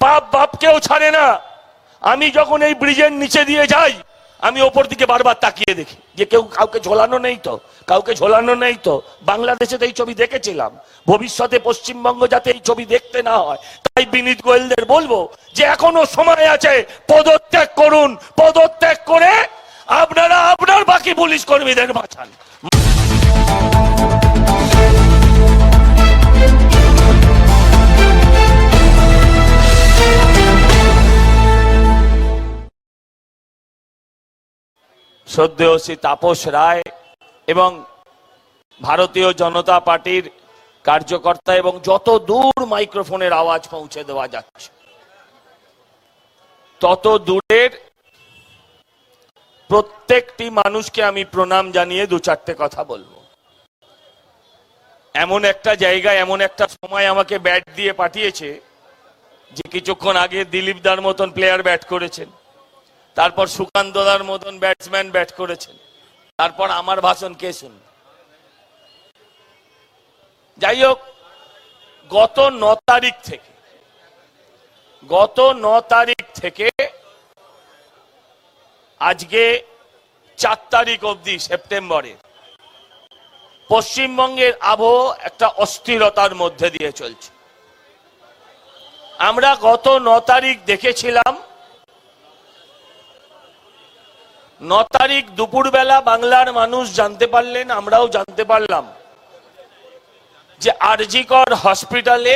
পাপ বাপকেও ছাড়ে না। আমি যখন এই ব্রিজের নিচে দিয়ে যাই, আমি ওপর দিকে বারবার তাকিয়ে দেখি যে কেউ কাউকে ঝোলানো নেই তো, কাউকে ঝোলানো নেই তো। বাংলাদেশে তো এই ছবি দেখেছিলাম। ভবিষ্যতে পশ্চিমবঙ্গ যাতে এই ছবি দেখতে না হয়। তাই বিনীত গোয়েলদের বলব যে এখনও সময় আছে, পদত্যাগ করুন। পদত্যাগ করে আপনারা আপনার বাকি পুলিশ কর্মীদের বাঁচান। শ্রদ্ধেয় শ্রী তাপস রায় এবং ভারতীয় জনতা পার্টির কার্যকর্তা এবং যত দূর মাইক্রোফোনের আওয়াজ পৌঁছে দেওয়া যাচ্ছে, তত দূরের প্রত্যেকটি মানুষকে আমি প্রণাম জানিয়ে দু চারটে কথা বলব। এমন একটা জায়গায়, এমন একটা সময় আমাকে ব্যাট দিয়ে পাঠিয়েছে যে কিছুক্ষণ আগে দিলীপ দার মতন প্লেয়ার ব্যাট করেছেন। তারপর সুকান্ত দার মতন ব্যাটসম্যান ব্যাট করেছেন। তারপর আমার ভাষণ কে শুন যাই হোক, গত ন তারিখ থেকে, গত ন তারিখ থেকে আজকে চার তারিখ অবধি সেপ্টেম্বরে পশ্চিমবঙ্গের আবহ একটা অস্থিরতার মধ্যে দিয়ে চলছে। আমরা গত ন তারিখ দেখেছিলাম ন তারিখ দুপুরবেলা বাংলার মানুষ জানতে পারলেন, আমরাও জানতে পারলাম যে আরজিকর হসপিটালে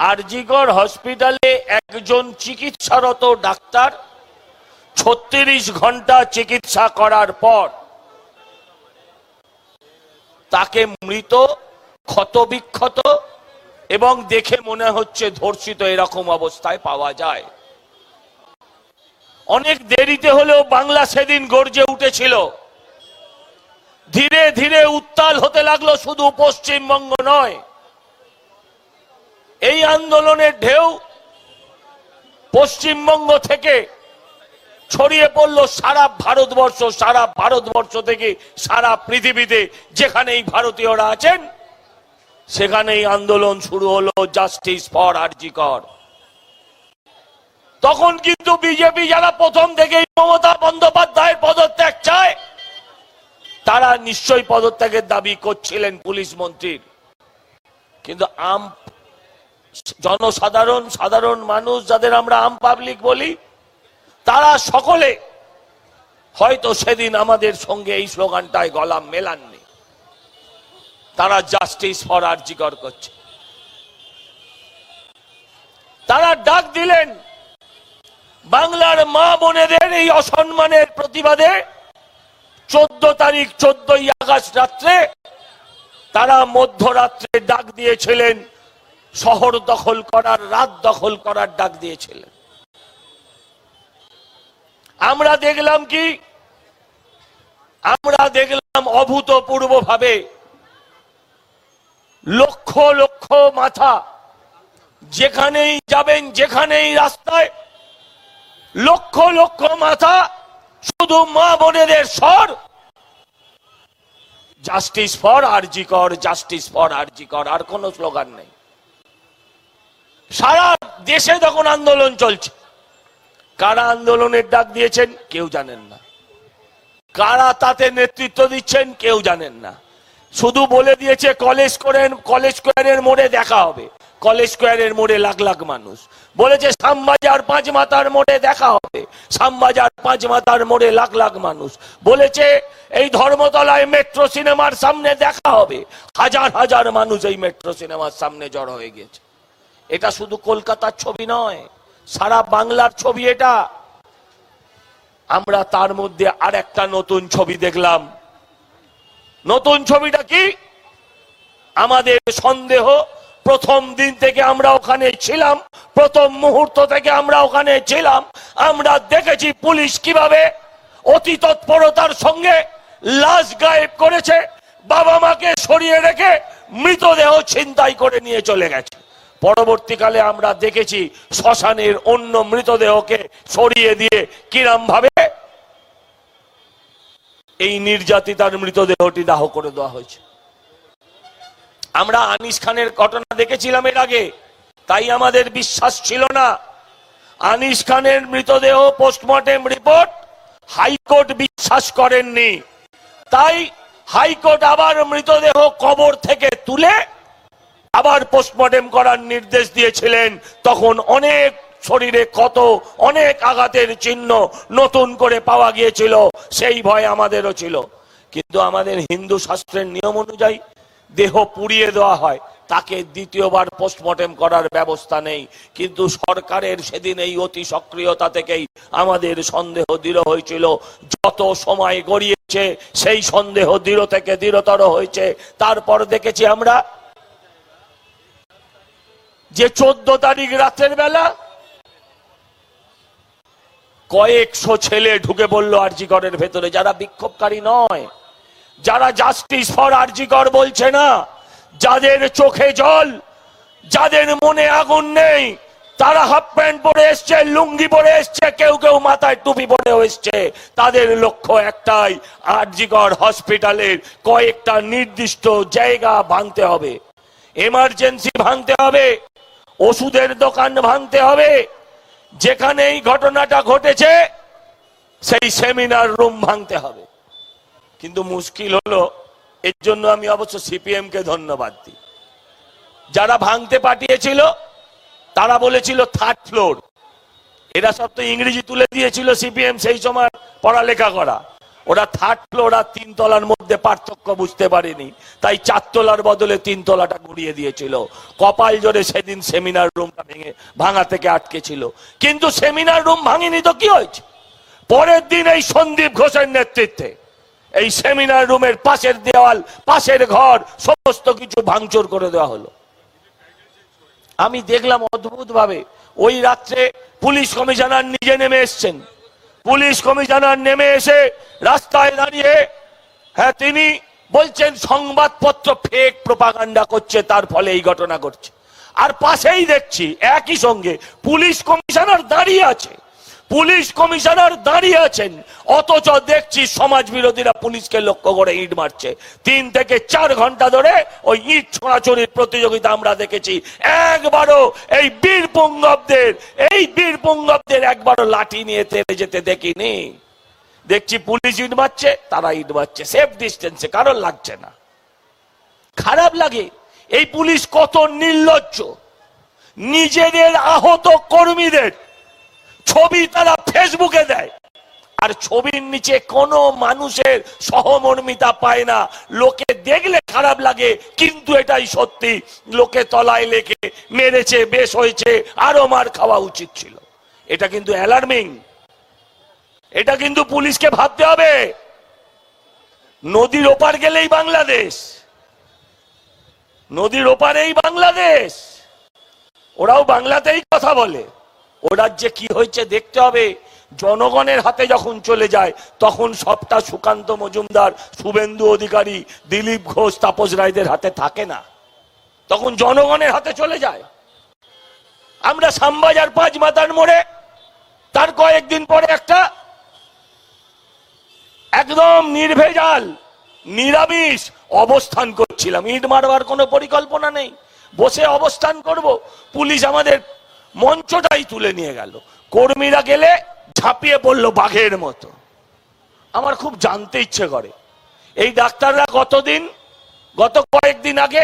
আরজিকর হসপিটালে একজন চিকিৎসারত ডাক্তার ছত্রিশ ঘণ্টা চিকিৎসা করার পর তাকে মৃত, ক্ষতবিক্ষত এবং দেখে মনে হচ্ছে ধর্ষিত এরকম অবস্থায় পাওয়া যায়। অনেক দেরিতে হলেও বাংলা সেদিন গর্জে উঠেছিল। ধীরে ধীরে উত্তাল হতে লাগল শুধু পশ্চিমবঙ্গ নয়। এই আন্দোলনের ঢেউ পশ্চিমবঙ্গ থেকে ছড়িয়ে পড়ল সারা ভারতবর্ষ সারা ভারতবর্ষ থেকে সারা পৃথিবীতে যেখানেই ভারতীয়রা আছেন, সেখানেই আন্দোলন শুরু হলো, জাস্টিস ফর আরজিকর তখন কিন্তু বিজেপি যারা প্রথম থেকেই মমতা বন্দ্যোপাধ্যায়ের পদত্যাগ চায়, তারা নিশ্চয়ই পদত্যাগের দাবি করছিলেন পুলিশ মন্ত্রীর। কিন্তু আম, জনসাধারণ, সাধারণ মানুষ যাদের আমরা আম পাবলিক বলি, তারা সকলে হয়তো সেদিন আমাদের সঙ্গে এই স্লোগানটায় গলা মেলাননি। তারা জাস্টিস ফর আরজিকর করছে। তারা ডাক দিলেন বাংলার মা বোনেদের এই অসম্মানের প্রতিবাদে চোদ্দ তারিখ, চোদ্দই আগস্ট রাত্রে তারা মধ্যরাত্রে ডাক দিয়েছিলেন, শহর দখল করার, রাত দখল করার ডাক দিয়েছিলেন। আমরা দেখলাম কি? আমরা দেখলাম অভূতপূর্ব ভাবে লক্ষ লক্ষ মাথা যেখানেই যাবেন, যেখানেই রাস্তায় লক্ষ লক্ষ মাথা শুধু মা বোনেদের স্বর। জাস্টিস ফর আরজি কর জাস্টিস ফর আরজি কর আর কোনো স্লোগান নেই। সারা দেশে তখন আন্দোলন চলছে। কারা আন্দোলনের ডাক দিয়েছেন কেউ জানেন না। কারা তাতে নেতৃত্ব দিচ্ছেন কেউ জানেন না। শুধু বলে দিয়েছে, কলেজ করেন, কলেজ স্কোয়ারের মোড়ে দেখা হবে। কলেজ স্কোয়ারের মোড়ে লাখ লাখ মানুষ। বলেছে, শ্যামবাজার পাঁচ মাতার মোড়ে দেখা হবে। শ্যামবাজার পাঁচ মাতার মোড়ে লাখ লাখ মানুষ। বলেছে, এই ধর্মতলায় মেট্রো সিনেমার সামনে দেখা হবে। হাজার হাজার মানুষ এই মেট্রো সিনেমার সামনে জড়ো হয়ে গেছে। এটা শুধু কলকাতার ছবি নয়, সারা বাংলার ছবি এটা। আমরা তার মধ্যে আর একটা নতুন ছবি দেখলাম। নতুন ছবিটা কি? আমাদের সন্দেহ প্রথম দিন থেকে আমরা ওখানে ছিলাম, প্রথম মুহূর্ত থেকে আমরা ওখানে ছিলাম, আমরা দেখেছি পুলিশ কীভাবে অতি তৎপরতার সঙ্গে লাশ গায়েব করেছে, বাবা মাকে সরিয়ে রেখে মৃতদেহ ছিনতাই করে নিয়ে চলে গেছে। পরবর্তীকালে আমরা দেখেছি শ্মশানের অন্য মৃতদেহকে সরিয়ে দিয়ে কিরাম ভাবে এই নির্যাতিতার মৃতদেহটি দাহ করে দেওয়া হয়েছে। আমরা আনিস খানের ঘটনা দেখেছিলাম এর আগে, তাই আমাদের বিশ্বাস ছিল না। আনিস খানের মৃতদেহ পোস্টমর্টেম রিপোর্ট হাইকোর্ট বিশ্বাস করেননি। তাই হাইকোর্ট আবার মৃতদেহ কবর থেকে তুলে আবার পোস্টমর্টেম করার নির্দেশ দিয়েছিলেন। তখন অনেক শরীরে ক্ষত, অনেক আঘাতের চিহ্ন নতুন করে পাওয়া গিয়েছিল, সেই ভয় আমাদেরও ছিল। কিন্তু আমাদের হিন্দু শাস্ত্রের নিয়ম অনুযায়ী দেহ পুড়িয়ে দেওয়া হয়, তাকে দ্বিতীয়বার পোস্টমর্টেম করার ব্যবস্থা নেই। কিন্তু সরকারের সেদিন এই অতি সক্রিয়তা থেকেই আমাদের সন্দেহ দৃঢ় হয়েছিল। যত সময় গড়িয়েছে, সেই সন্দেহ দৃঢ় থেকে দৃঢ়তর হয়েছে। তারপর দেখেছি আমরা যে চোদ্দ তারিখ রাতের বেলা কয়েকশো ছেলে ঢুকে পড়ল আরজিকরের ভেতরে যারা বিক্ষোভকারী নয় যারা জাস্টিস ফর আরজিকর বলছে না, যাদের চোখে জল, যাদের মনে আগুন নেই, তারা হাফ প্যান্ট পরে এসছে, লুঙ্গি পরে এসছে, কেউ কেউ মাথায় টুপি পরে এসছে। তাদের লক্ষ্য একটাই, আরজিকর হসপিটালের কয়েকটা নির্দিষ্ট জায়গা ভাঙতে হবে। এমার্জেন্সি ভাঙতে হবে, ওষুধের দোকান ভাঙতে হবে। যেখানে এই ঘটনাটা ঘটেছে, সেই সেমিনার রুম ভাঙতে হবে। কিন্তু মুশকিল হলো, এর জন্য আমি অবশ্য সিপিএম কে ধন্যবাদ দিই। যারা ভাঙতে পাঠিয়েছিল, তারা বলেছিল থার্ড ফ্লোর এরা সব তো ইংরেজি তুলে দিয়েছিল সিপিএম সেই সময় পড়ালেখা করা। ওরা থার্ড ফ্লোর আর তিন তলার মধ্যে পার্থক্য বুঝতে পারেনি। তাই চার তলার বদলে তিন তলাটা ঘুরিয়ে দিয়েছিল। কপাল জোরে সেদিন সেমিনার রুমটা ভেঙে, ভাঙা থেকে আটকে ছিল। কিন্তু সেমিনার রুম ভাঙিনি তো কি হয়েছে? পরের দিন এই সন্দীপ ঘোষের নেতৃত্বে এই সেমিনার রুমের পাশের দেওয়াল, পাশের ঘর, সমস্ত কিছু ভাঙচুর করে দেওয়া হলো। আমি দেখলাম অদ্ভুত ভাবে ওই রাত্রে পুলিশ কমিশনার নিজে নেমে এসছেন। পুলিশ কমিশনার নেমে এসে রাস্তায় দাঁড়িয়ে হ্যাঁ তিনি বলছেন, সংবাদপত্র ফেক প্রপাগান্ডা করছে, তার ফলে এই ঘটনা ঘটছে। আর পাশেই দেখছি, একই সঙ্গে পুলিশ কমিশনার দাঁড়িয়ে আছে। পুলিশ কমিশনার দাঁড়িয়ে আছেন। অথচ দেখছি সমাজ বিরোধীরা পুলিশকে লক্ষ্য করে ইট মারছে। তিন থেকে চার ঘণ্টা ধরে ওই ইট ছোড়াছড়ির প্রতিযোগিতা আমরা দেখেছি। একবারও এই বীর পুঙ্গবদের, এই বীর পুঙ্গবদের একবারও লাঠি নিয়ে তেড়ে যেতে দেখিনি। দেখছি পুলিশ ইট মারছে, তারা ইট মারছে। সেফ ডিস্টেন্সে কারণ লাগছে না। খারাপ লাগে। এই পুলিশ কত নির্লজ্জ। নিজেদের আহত কর্মীদের ছবি তারা ফেসবুকে দেয়। আর ছবির নিচে কোনো মানুষের সহমর্মিতা পায় না। লোকে দেখলে খারাপ লাগে, কিন্তু এটাই সত্যি। লোকে তলায় লেখে, মেরেছে, বেশ হয়েছে, আরও মার খাওয়া উচিত ছিল। এটা কিন্তু অ্যালার্মিং। এটা কিন্তু পুলিশকে ভাবতে হবে। নদীর ওপার গেলেই বাংলাদেশ। নদীর ওপারেই বাংলাদেশ। ওরাও বাংলাতেই কথা বলে। ওরা যে কি হয়েছে দেখতে হবে। জনগণের হাতে যখন চলে যায়, তখন সবটা সুকান্ত মজুমদার, শুভেন্দু অধিকারী, দিলীপ ঘোষ, তাপস রায়দের হাতে থাকে না। তখন জনগণের হাতে চলে যায়। আমরা শ্যামবাজার পাঁচ মাতার মোড়ে, তার কয়েকদিন পরে একটা একদম নির্ভেজাল, নিরামিষ অবস্থান করছিলাম। ইট মারবার কোনো পরিকল্পনা নেই। বসে অবস্থান করব। পুলিশ আমাদের মঞ্চটাই তুলে নিয়ে গেল। কর্মীরা গেলে ঝাঁপিয়ে পড়ল বাঘের মতো। আমার খুব জানতে ইচ্ছে করে। এই ডাক্তাররা গতদিন গত কয়েকদিন আগে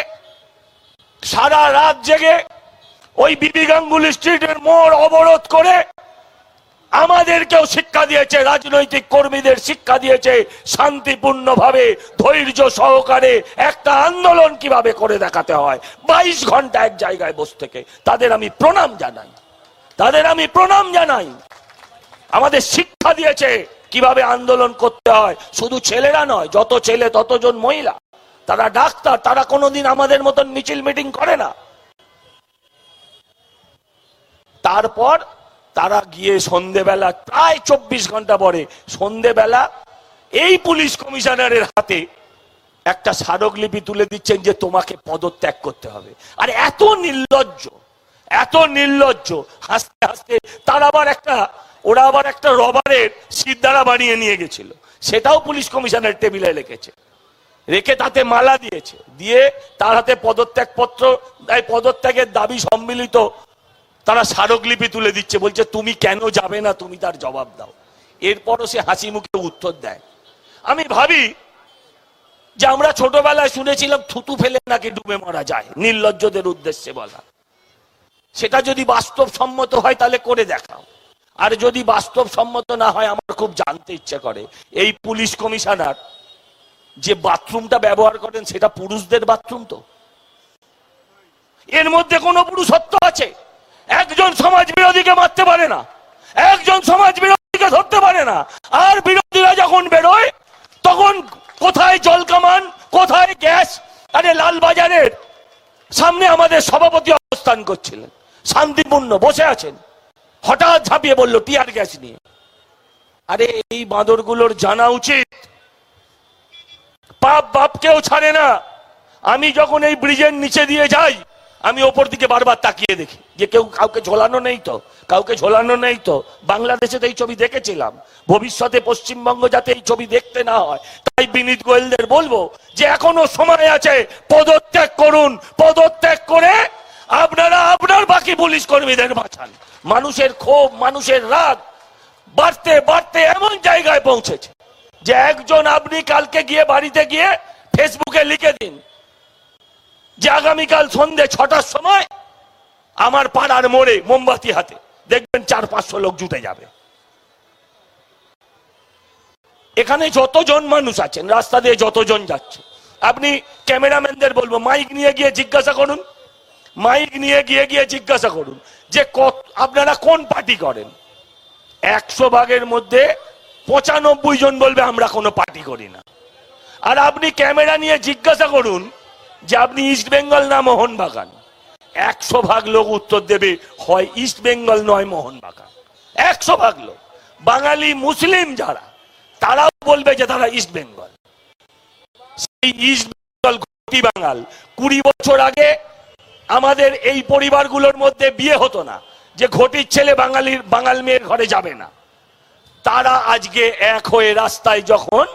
সারা রাত জেগে ওই বিবি গাঙ্গুলি স্ট্রিটের মোড় অবরোধ করে আমাদেরকেও শিক্ষা দিয়েছে, রাজনৈতিক কর্মীদের শিক্ষা দিয়েছে শান্তিপূর্ণভাবে, ধৈর্য সহকারে একটা আন্দোলন কীভাবে করে দেখাতে হয়। বাইশ ঘণ্টা এক জায়গায় বসে থেকে তাদের আমি প্রণাম জানাই। তাদের আমি প্রণাম জানাই। আমাদের শিক্ষা দিয়েছে কীভাবে আন্দোলন করতে হয়। শুধু ছেলেরা নয়, যত ছেলে, ততজন মহিলা। তারা ডাক্তার, তারা কোনোদিন আমাদের মতন মিছিল মিটিং করে না। তারপর তারা গিয়ে সন্ধেবেলা প্রায় চব্বিশ ঘণ্টা পরে সন্ধেবেলা এই পুলিশ কমিশনারের হাতে একটা স্মারকলিপি তুলে দিচ্ছেন যে তোমাকে পদত্যাগ করতে হবে। আর এত নির্লজ্জ এত নির্লজ্জ, হাসতে হাসতে তার আবার একটা, ওরা আবার একটা রবারের সিদ্ধারা বানিয়ে নিয়ে গেছিল। সেটাও পুলিশ কমিশনার টেবিলে রেখেছে। রেখে তাতে মালা দিয়েছে। দিয়ে তার হাতে পদত্যাগ পত্র পদত্যাগের দাবি সম্মিলিত তারা স্মারকলিপি তুলে দিচ্ছে, বলছে, তুমি কেন যাবে না? তুমি তার জবাব দাও। এরপরও সে হাসি মুখে উত্তর দেয়। আমি ভাবি যে আমরা ছোটবেলায় শুনেছিলাম, থুতু ফেলে নাকি ডুবে মারা যায়, নির্লজ্জদের উদ্দেশ্যে বলা। সেটা যদি বাস্তবসম্মত হয়, তাহলে করে দেখাও। আর যদি বাস্তবসম্মত না হয়, আমার খুব জানতে ইচ্ছে করে। এই পুলিশ কমিশনার যে বাথরুমটা ব্যবহার করেন, সেটা পুরুষদের বাথরুম তো? এর মধ্যে কোনো পুরুষত্ব আছে? একজন সমাজ বিরোধীকে মারতে পারে না। একজন সমাজ বিরোধীকে ধরতে পারে না। আর বিরোধীরা যখন বেরোয়, তখন কোথায় জল কামান, কোথায় গ্যাস? আরে লালবাজারের সামনে আমাদের সভাপতি অবস্থান করছিলেন। শান্তিপূর্ণ বসে আছেন। হঠাৎ ঝাঁপিয়ে বলল টিয়ার গ্যাস নিয়ে। আরে এই বাঁদরগুলোর জানা উচিত। পাপ বাপকেও ছাড়ে না। আমি যখন এই ব্রিজের নিচে দিয়ে যাই, আমি ওপর দিকে বারবার তাকিয়ে দেখি। যে কেউ কাউকে ঝোলানো নেই তো, কাউকে ঝোলানো নেই তো। বাংলাদেশে তো এই ছবি দেখেছিলাম। ভবিষ্যতে পশ্চিমবঙ্গ যাতে এই ছবি দেখতে না হয়, তাই বিনীত গোয়েলদের বলব যে এখনও সময় আছে, পদত্যাগ করুন, পদত্যাগ করে আপনারা আপনার বাকি পুলিশ কর্মীদের বাঁচান। মানুষের ক্ষোভ, মানুষের রাগ বাড়তে বাড়তে এমন জায়গায় পৌঁছেছে যে একজন আপনি কালকে গিয়ে বাড়িতে গিয়ে ফেসবুকে লিখে দিন যে আগামীকাল সন্ধে ছটার সময় আমার পাড়ার মোড়ে মোমবাতি হাতে। দেখবেন চার, পাঁচশো লোক জুটে যাবে। এখানে যতজন মানুষ আছেন, রাস্তা দিয়ে যতজন যাচ্ছে, আপনি ক্যামেরাম্যানদের বলব, মাইক নিয়ে গিয়ে জিজ্ঞাসা করুন। মাইক নিয়ে গিয়ে গিয়ে জিজ্ঞাসা করুন যে কত, আপনারা কোন পার্টি করেন? একশো ভাগের মধ্যে পঁচানব্বই জন বলবে, আমরা কোনো পার্টি করি না। আর আপনি ক্যামেরা নিয়ে জিজ্ঞাসা করুন যে আপনি ইস্ট বেঙ্গল না মোহনবাগান? একশো ভাগ লোক উত্তর দেবে, হয় ইস্ট বেঙ্গল নয় মোহনবাগান। একশো ভাগ লোক। বাঙালি মুসলিম যারা, তারাও বলবে যে তারা ইস্ট বেঙ্গল সেই ইস্ট বেঙ্গল ঘটি বাঙাল। কুড়ি বছর আগে আমাদের এই পরিবারগুলোর মধ্যে বিয়ে হতো না, যে ঘটির ছেলে বাঙালির, বাঙাল মেয়ের ঘরে যাবে না। তারা আজকে এক হয়ে রাস্তায় যখন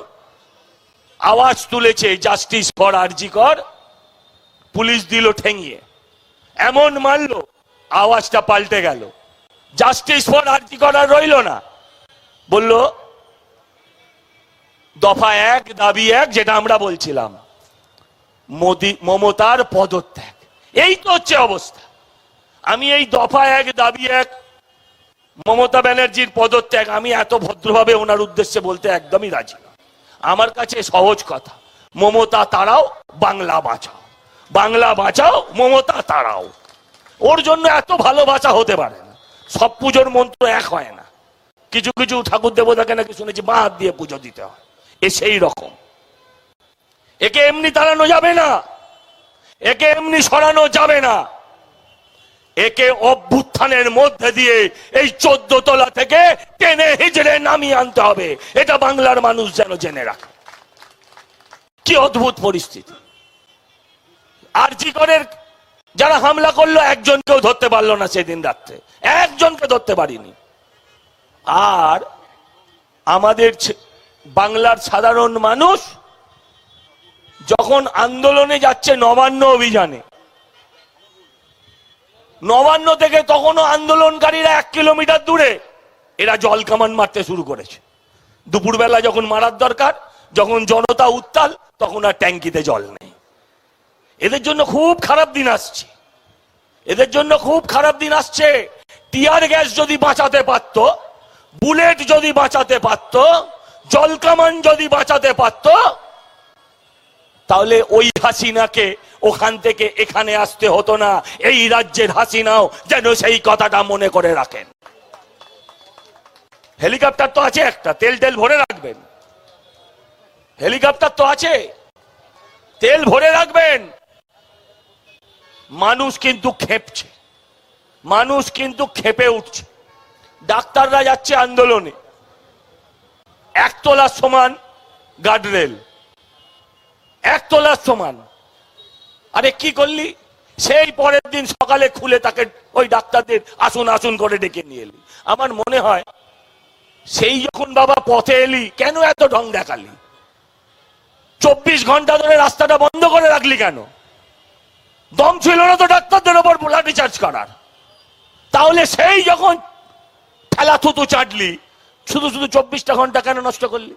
আওয়াজ তুলেছে, জাস্টিস ফর আরজি কর। পুলিশ দিল ঠেঙিয়ে। এমন মারলো, আওয়াজটা পাল্টে গেল। জাস্টিস ফর আরজি কর রইল না। বলল, দফা এক, দাবি এক, যেটা আমরা বলছিলাম। মোদি, মমতার পদত্যাগ। এই তো হচ্ছে অবস্থা। আমি এই দফা এক, দাবি এক, মমতা ব্যানার্জির পদত্যাগ, আমি এত ভদ্রভাবে ওনার উদ্দেশ্যে বলতে একদমই রাজি আমার কাছে সহজ কথা, মমতা তারাও বাংলা বাঁচাও। বাংলা বাঁচাও, মমতা তারাও ওর জন্য এত ভালোবাসা হতে পারে না। সব পুজোর মন্ত্র এক হয় না। কিছু কিছু ঠাকুর দেবতাকে নাকি শুনেছি হাত দিয়ে পুজো দিতে হয়। এ সেই রকম। একে এমনি তাড়ানো যাবে না। একে এমনি সরানো যাবে না। একে অভ্যুত্থানের মধ্যে দিয়ে এই চোদ্দ তলা থেকে টেনে হিজড়ে নামিয়ে আনতে হবে। এটা বাংলার মানুষ যেন জেনে রাখে। কি অদ্ভুত পরিস্থিতি। আর জি করের যারা হামলা করল, একজনকেও ধরতে পারল না সেদিন রাত্রে। একজনকে ধরতে পারিনি। আর আমাদের বাংলার সাধারণ মানুষ যখন আন্দোলনে যাচ্ছে নবান্ন অভিযানে, নবান্ন থেকে তখনও আন্দোলনকারীরা এক কিলোমিটার দূরে, এরা জল কামান মারতে শুরু করেছে। দুপুরবেলা যখন মারার দরকার, যখন জনতা উত্তাল, তখন আর ট্যাঙ্কিতে জল নেই। এদের জন্য খুব খারাপ দিন আসছে। এদের জন্য খুব খারাপ দিন আসছে। টিয়ার গ্যাস যদি বাঁচাতে পারত, বুলেট যদি বাঁচাতে পারত জলকামান যদি বাঁচাতে পারত, তাহলে ওই হাসিনাকে ওখান থেকে এখানে আসতে হতো না। এই রাজ্যের হাসিনাও যেন সেই কথাটা মনে করে রাখেন। হেলিকপ্টার তো আছে একটা, তেল তেল ভরে রাখবেন। হেলিকপ্টার তো আছে। তেল ভরে রাখবেন। মানুষ কিন্তু খেপছে। মানুষ কিন্তু খেপে উঠছে। ডাক্তাররা যাচ্ছে আন্দোলনে। একতলার সমান গার্ডরেল একতলার সমান। আরে কি করলি? সেই পরের দিন সকালে খুলে তাকে ওই ডাক্তারদের আসুন আসুন করে ডেকে নিয়ে এলি। আমার মনে হয় সেই যখন বাবা পথে এলি, কেন এত ঢং দেখালি? চব্বিশ ঘণ্টা ধরে রাস্তাটা বন্ধ করে রাখলি কেন? দম ছিল না তো ডাক্তারদের ওপর লাঠি চার্জ করার। তাহলে সেই যখন ঠেলা থুতু চাটলি, শুধু শুধু চব্বিশটা ঘণ্টা কেন নষ্ট করলি?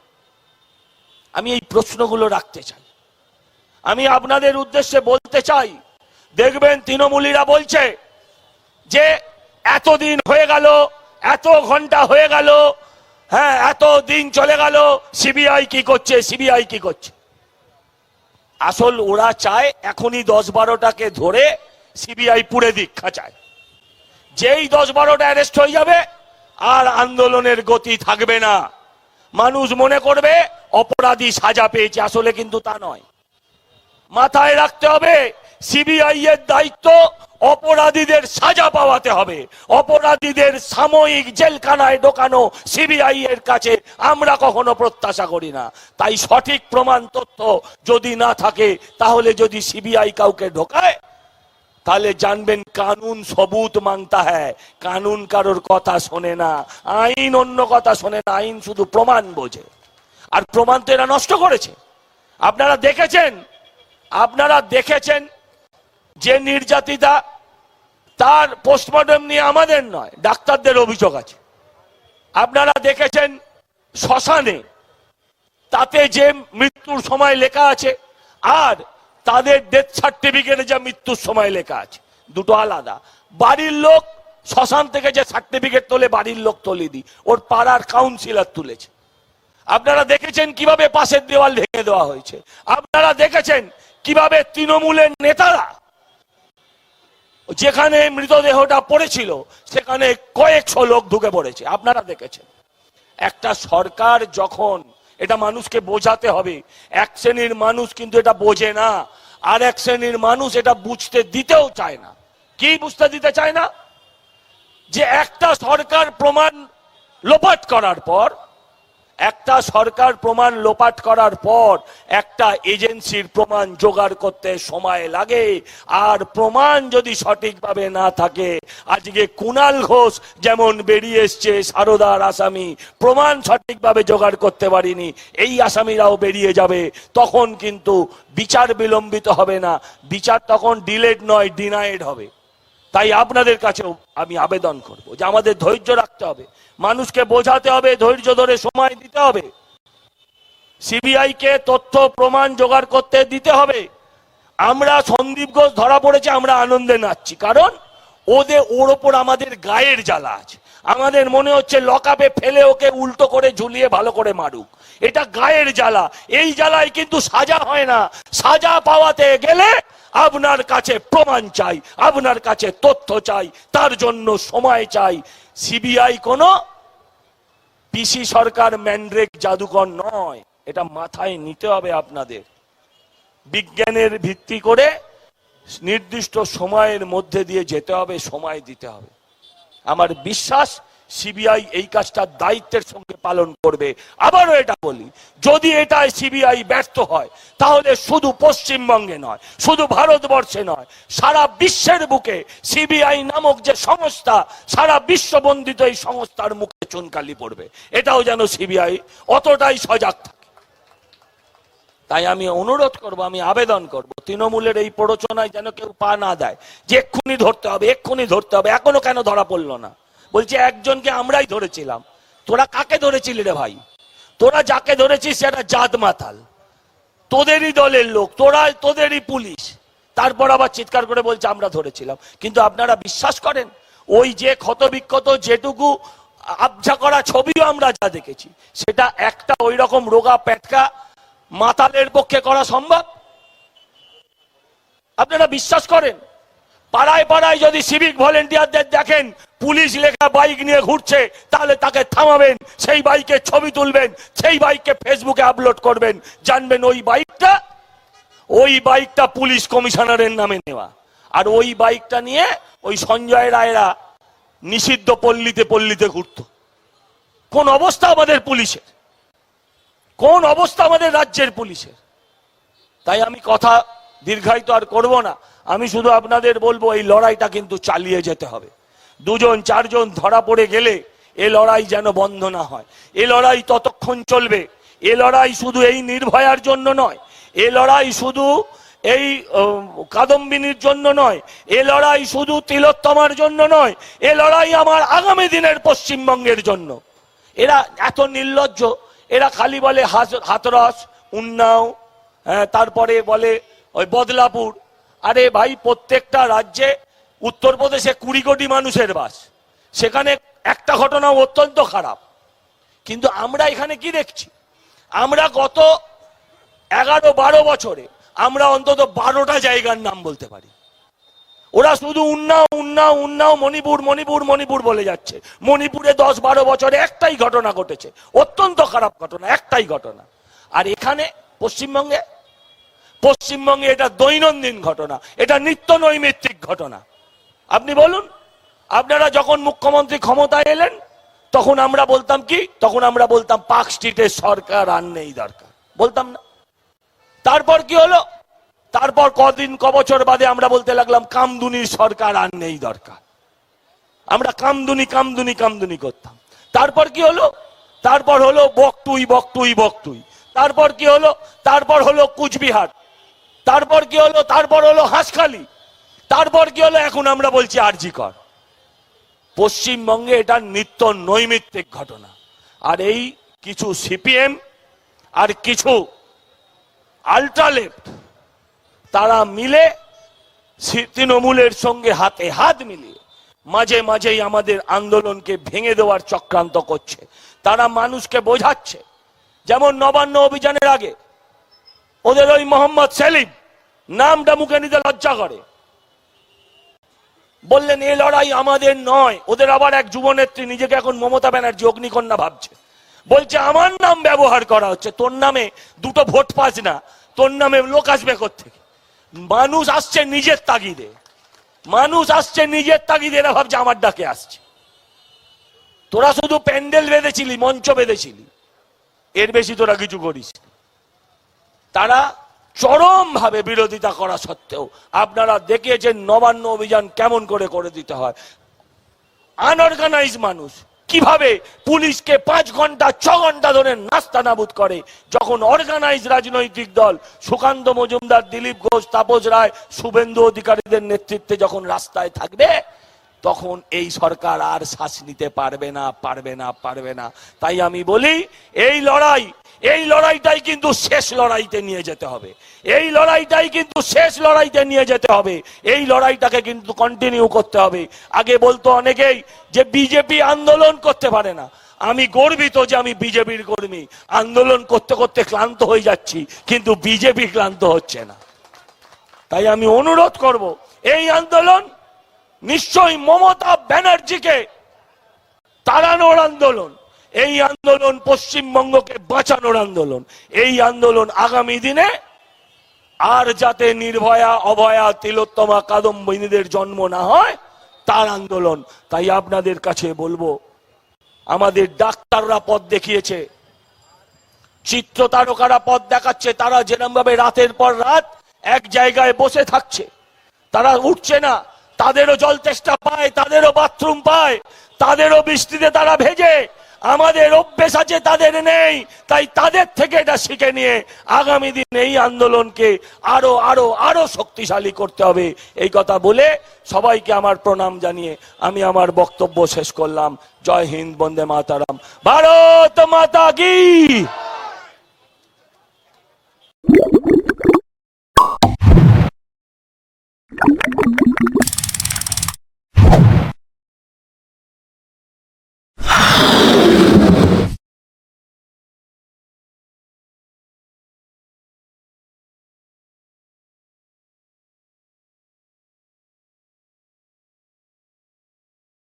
আমি এই প্রশ্নগুলো রাখতে চাই। আমি আপনাদের উদ্দেশ্যে বলতে চাই, দেখবেন তৃণমূলীরা বলছে যে এতদিন হয়ে গেল, এত ঘণ্টা হয়ে গেল হ্যাঁ এত দিন চলে গেল, সিবিআই কি করছে, সিবিআই কি করছে? আসল ওরা চায় এখনই দশ বারোটাকে ধরে সিবিআই পুড়ে দীক্ষা চায়। যেই দশ বারোটা অ্যারেস্ট হয়ে যাবে, আর আন্দোলনের গতি থাকবে না। মানুষ মনে করবে, অপরাধী সাজা পেয়েছে। আসলে কিন্তু তা নয়। মাথায় রাখতে হবে, সিবিআই এর দায়িত্ব অপরাধীদের সাজা পাওয়াতে হবে। অপরাধীদের সাময়িক জেলখানায় ঢোকানো সিবিআই এর কাছে আমরা কখনো প্রত্যাশা করি না। তাই সঠিক প্রমাণ তথ্য যদি না থাকে, তাহলে যদি সিবিআই কাউকে ঢোকায়, তাহলে জানবেন কানুন সবুত মাংতা হ্যায়। কানুন কারোর কথা শোনে না, আইন অন্য কথা শোনে না, আইন শুধু প্রমাণ বোঝে। আর প্রমাণ তো এরা নষ্ট করেছে। আপনারা দেখেছেন আপনারা দেখেছেন যে নির্যাতিতা তার পোস্টমর্টম নিয়ে আমাদের নয়, ডাক্তারদের অভিযোগ আছে। আপনারা দেখেছেন শ্মশানে, তাতে যে মৃত্যুর সময় লেখা আছে, আর তাদের ডেথ সার্টিফিকেটে যা মৃত্যুর সময় লেখা আছে, দুটো আলাদা। বাড়ির লোক, শ্মশান থেকে যে সার্টিফিকেট তোলে, বাড়ির লোক তোলে দি ওর পাড়ার কাউন্সিলর তুলেছে। আপনারা দেখেছেন কীভাবে পাশের দেওয়াল ভেঙে দেওয়া হয়েছে? আপনারা দেখেছেন কীভাবে তৃণমূলের নেতারা যেখানে মৃতদেহটা পড়েছিল, সেখানে কয়েকশো লোক ঢুকে পড়েছে। আপনারা দেখেছেন। একটা সরকার যখন এটা মানুষকে বোঝাতে হবে, এক শ্রেণির মানুষ কিন্তু এটা বোঝে না, আর এক শ্রেণির মানুষ এটা বুঝতে দিতেও চায় না। কি বুঝতে দিতে চায় না? যে একটা সরকার প্রমাণ লোপাট করার পর একটা সরকার প্রমাণ লোপাট করার পর একটা এজেন্সির প্রমাণ জোগাড় করতে সময় লাগে। আর প্রমাণ যদি সঠিকভাবে না থাকে, আজকে কুনাল ঘোষ যেমন বেরিয়ে এসছে সারদার আসামি, প্রমাণ সঠিকভাবে জোগাড় করতে পারিনি, এই আসামিরাও বেরিয়ে যাবে, তখন কিন্তু বিচার বিলম্বিত হবে না। বিচার তখন ডিলেড নয়, ডিনাইড হবে। তাই আপনাদের কাছেও আমি আবেদন করব যে আমাদের ধৈর্য রাখতে হবে। মানুষকে বোঝাতে হবে, ধৈর্য ধরে সময় দিতে হবে। সিবিআই কে তথ্য, প্রমাণ জোগাড় করতে দিতে হবে। আমরা সন্দীপ ঘোষ ধরা পড়েছে, আমরা আনন্দে নাচছি। কারণ ওদের, ওর ওপর আমাদের গায়ের জ্বালা আছে। আমাদের মনে হচ্ছে লকাপে ফেলে ওকে উল্টো করে ঝুলিয়ে ভালো করে মারুক। এটা গায়ের জ্বালা। এই জ্বালায় কিন্তু সাজা হয় না। সাজা পাওয়াতে গেলে আপনার কাছে প্রমাণ চাই, আপনার কাছে তথ্য চাই, তার জন্য সময় চাই। সিবিআই কোনো পিসি সরকার ম্যান্ড্রেক জাদুকর নয়, এটা মাথায় নিতে হবে আপনাদের। বিজ্ঞানের ভিত্তি করে নির্দিষ্ট সময়ের মধ্যে দিয়ে যেতে হবে, সময় দিতে হবে। আমার বিশ্বাস সিবিআই এই কাজটা দায়িত্বের সঙ্গে পালন করবে। আবারও এটা বলি, যদি এটাই সিবিআই ব্যর্থ হয়, তাহলে শুধু পশ্চিমবঙ্গে নয়, শুধু ভারতবর্ষে নয়, সারা বিশ্বের বুকে সিবিআই নামক যে সংস্থা, সারা বিশ্ববন্দিত এই সংস্থার মুখে চুনকালি পড়বে। এটাও যেন সিবিআই অতটাই সজাগ থাকে। তাই আমি অনুরোধ করব, আমি আবেদন করব, তৃণমূলের এই প্ররোচনায় যেন কেউ পা না দেয়, যে এক্ষুনি ধরতে হবে, এক্ষুনি ধরতে হবে, এখনও কেন ধরা পড়ল না? বলছে, একজনকে আমরাই ধরেছিলাম। তোরা কাকে ধরেছিলি রে ভাই? তোরা যাকে ধরেছিস সেটা জাত মাতাল। তোদেরই দলের লোক, তোরা, তোদেরই পুলিশ। তারপর আবার চিৎকার করে বলছে, আমরা ধরেছিলাম। কিন্তু আপনারা বিশ্বাস করেন, ওই যে ক্ষত বিক্ষত যেটুকু আবঝা করা ছবিও আমরা যা দেখেছি, সেটা একটা ওই রকম রোগা প্যাটকা মাতালের পক্ষে করা সম্ভব? আপনারা বিশ্বাস করেন? পাড়ায় পাড়ায় যদি সিভিক ভলেন্টিয়ারদের দেখেন পুলিশ লেখা বাইক নিয়ে ঘুরছে, তাহলে তাকে থামাবেন, সেই বাইকের ছবি তুলবেন, সেই বাইককে ফেসবুকে আপলোড করবেন। জানবেন ওই বাইকটা ওই বাইকটা পুলিশ কমিশনারের নামে নেওয়া। আর ওই বাইকটা নিয়ে ওই সঞ্জয় রায়রা নিষিদ্ধ পল্লীতে পল্লীতে ঘুরত। কোন অবস্থা আমাদের পুলিশের? কোন অবস্থা আমাদের রাজ্যের পুলিশের? তাই আমি কথা দীর্ঘায়িত আর করব না। আমি শুধু আপনাদের বলব, এই লড়াইটা কিন্তু চালিয়ে যেতে হবে। দুজন চারজন ধরা পড়ে গেলে এ লড়াই যেন বন্ধ না হয়। এ লড়াই ততক্ষণ চলবে। এ লড়াই শুধু এই নির্ভয়ার জন্য নয়। এ লড়াই শুধু এই কাদম্বিনীর জন্য নয়। এ লড়াই শুধু তিলোত্তমার জন্য নয়। এ লড়াই আমার আগামী দিনের পশ্চিমবঙ্গের জন্য। এরা এত নির্লজ্জ। এরা খালি বলে হাতরস উন্নাও হ্যাঁ, তারপরে বলে ওই বদলাপুর। আরে ভাই প্রত্যেকটা রাজ্যে উত্তরপ্রদেশে কুড়ি কোটি মানুষের বাস। সেখানে একটা ঘটনা অত্যন্ত খারাপ। কিন্তু আমরা এখানে কি দেখছি? আমরা গত এগারো, বারো বছরে আমরা অন্তত বারোটা জায়গার নাম বলতে পারি। ওরা শুধু উন্নাও উন্নাও উন্নাও, মণিপুর মণিপুর মণিপুর বলে যাচ্ছে। মণিপুরে দশ, বারো বছরে একটাই ঘটনা ঘটেছে। অত্যন্ত খারাপ ঘটনা, একটাই ঘটনা। আর এখানে পশ্চিমবঙ্গে পশ্চিমবঙ্গে এটা দৈনন্দিন ঘটনা, এটা নিত্য নৈমিত্তিক ঘটনা। আপনি বলুন, আপনারা যখন মুখ্যমন্ত্রী ক্ষমতায় এলেন, তখন আমরা বলতাম কি? তখন আমরা বলতাম, পার্ক স্ট্রিটের সরকার আর নেই দরকার। বলতাম না। তারপর কি হলো? তারপর কদিন ক বছর বাদে আমরা বলতে লাগলাম, কামদুনির সরকার আর নেই দরকার। আমরা কামদুনি কামদুনি কামদুনি করতাম। তারপর কি হলো? তারপর হলো বকটুই বকটুই বকটুই। তারপর কি হলো? তারপর হলো কুচবিহার। তারপর কি হলো? তারপর হলো হাঁসখালি। তারপর কি হলো? এখন আমরা বলছি আরজি কর পশ্চিমবঙ্গে এটা নিত্য নৈমিত্তিক ঘটনা। আর এই কিছু সিপিএম আর কিছু আল্ট্রালেফট, তারা মিলে তৃণমূলের সঙ্গে হাতে হাত মিলিয়ে মাঝে মাঝেই আমাদের আন্দোলনকে ভেঙে দেওয়ার চক্রান্ত করছে। তারা মানুষকে বোঝাচ্ছে। যেমন নবান্ন অভিযানের আগে ওদের ওই মোহাম্মদ সেলিম নামটা মুখে নিতে লজ্জা করে। বললেন, এ লড়াই আমাদের নয়। ওদের আবার এক যুবনেত্রী নিজেকে এখন মমতা ব্যানার্জি, অগ্নিকন্যা ভাবছে। বলছে, আমার নাম ব্যবহার করা হচ্ছে। তোর নামে দুটো ভোট পাস না। তোর নামে লোক আসবে থেকে মানুষ আসছে নিজের তাগিদে। মানুষ আসছে নিজের তাগিদে। এরা ভাবছে, আমার ডাকে আসছে। তোরা শুধু প্যান্ডেল বেঁধেছিলি, মঞ্চ বেঁধেছিলি। এর বেশি তোরা কিছু করিস তারা চরম ভাবে বিরোধিতা করা সত্ত্বেও আপনারা দেখিয়েছেন নবান্ন অভিযান কেমন করে করে দিতে হয়। আনঅর্গানাইজ মানুষ কীভাবে পুলিশকে পাঁচ ঘণ্টা, ছ ঘণ্টা ধরে নাস্তা নাবুদ করে, যখন অর্গানাইজ রাজনৈতিক দল সুকান্ত মজুমদার, দিলীপ ঘোষ, তাপস রায়, শুভেন্দু অধিকারীদের নেতৃত্বে যখন রাস্তায় থাকবে, তখন এই সরকার আর শ্বাস নিতে পারবে না পারবে না পারবে না। তাই আমি বলি, এই লড়াই এই লড়াইটাই কিন্তু শেষ লড়াইতে নিয়ে যেতে হবে। এই লড়াইটাই কিন্তু শেষ লড়াইতে নিয়ে যেতে হবে। এই লড়াইটাকে কিন্তু কন্টিনিউ করতে হবে। আগে বলতো অনেকেই যে বিজেপি আন্দোলন করতে পারে না। আমি গর্বিত যে আমি বিজেপির কর্মী। আন্দোলন করতে করতে ক্লান্ত হয়ে যাচ্ছি, কিন্তু বিজেপি ক্লান্ত হচ্ছে না। তাই আমি অনুরোধ করব, এই আন্দোলন নিশ্চয়ই মমতা ব্যানার্জিকে তাড়ানোর আন্দোলন। এই আন্দোলন পশ্চিমবঙ্গকে বাঁচানোর আন্দোলন। এই আন্দোলন আগামী দিনে আর যাতে নির্ভয়া, অভয়া, তিলোত্তমা, কাদম্বিনীদের জন্ম না হয়, তার আন্দোলন। তাই আপনাদের কাছে বলব, আমাদের ডাক্তাররা পথ দেখিয়েছে। চিত্র তারকারা পথ দেখাচ্ছে, তারা যেরকম ভাবে রাতের পর রাত এক জায়গায় বসে থাকছে, তারা উঠছে না। তাদেরও জল চেষ্টা পায়, তাদেরও বাথরুম পায়, তাদেরও বৃষ্টিতে তারা ভেজে আমাদের অভ্যেস আছে, তাদের নেই। তাই তাদের থেকে এটা শিখে নিয়ে আগামী দিন এই আন্দোলনকে আরও আরও আরও শক্তিশালী করতে হবে। এই কথা বলে সবাইকে আমার প্রণাম জানিয়ে আমি আমার বক্তব্য শেষ করলাম। জয় হিন্দ, বন্দে মাতারাম। ভারত মাতা কি?